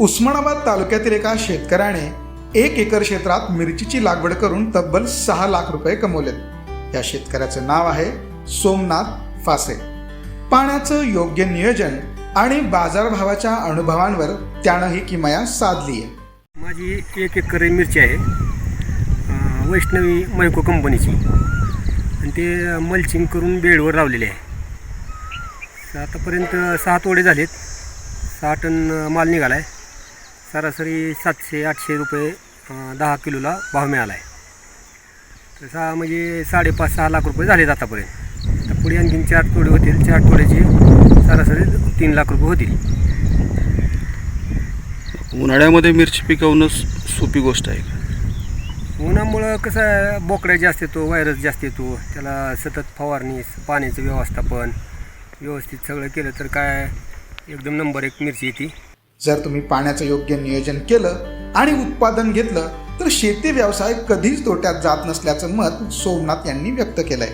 उस्मानाबाद तालुक्यातील एका शेतकऱ्याने एक एकर क्षेत्रात मिरचीची लागवड करून तब्बल सहा लाख रुपये कमवलेत. या शेतकऱ्याचं नाव आहे सोमनाथ फासे. पाण्याचं योग्य नियोजन आणि बाजारभावाच्या अनुभवांवर त्यानं ही किमया साधली आहे. माझी एक एकर मिरची आहे वैष्णवी मैको कंपनीची. आणि ते मल्चिंग करून बेडवर लावलेले आहे. आतापर्यंत सहा तोडे झालेत. सहा टन माल निघाला आहे सरासरी सातशे आठशे रुपये दहा किलोला भाव मिळाला आहे तर सहा म्हणजे साडेपाच सहा लाख रुपये झालेत आतापर्यंत. आता पुढे आणखीन चार तोडे होतील. चार तोड्याचे सरासरी तीन लाख रुपये होतील. उन्हाळ्यामध्ये मिरची पिकवणं सोपी गोष्ट आहे का? उन्हामुळं कसं आहे बोकड्या जास्त येतो व्हायरस जास्त येतो. त्याला सतत फवारणी पाण्याचं व्यवस्थापन व्यवस्थित सगळं केलं तर काय एकदम नंबर एक मिरची येते. जर तुम्ही पाण्याचं योग्य नियोजन केलं आणि उत्पादन घेतलं तर शेती व्यवसाय कधीच तोट्यात जात नसल्याचं मत सोमनाथ यांनी व्यक्त केलंय.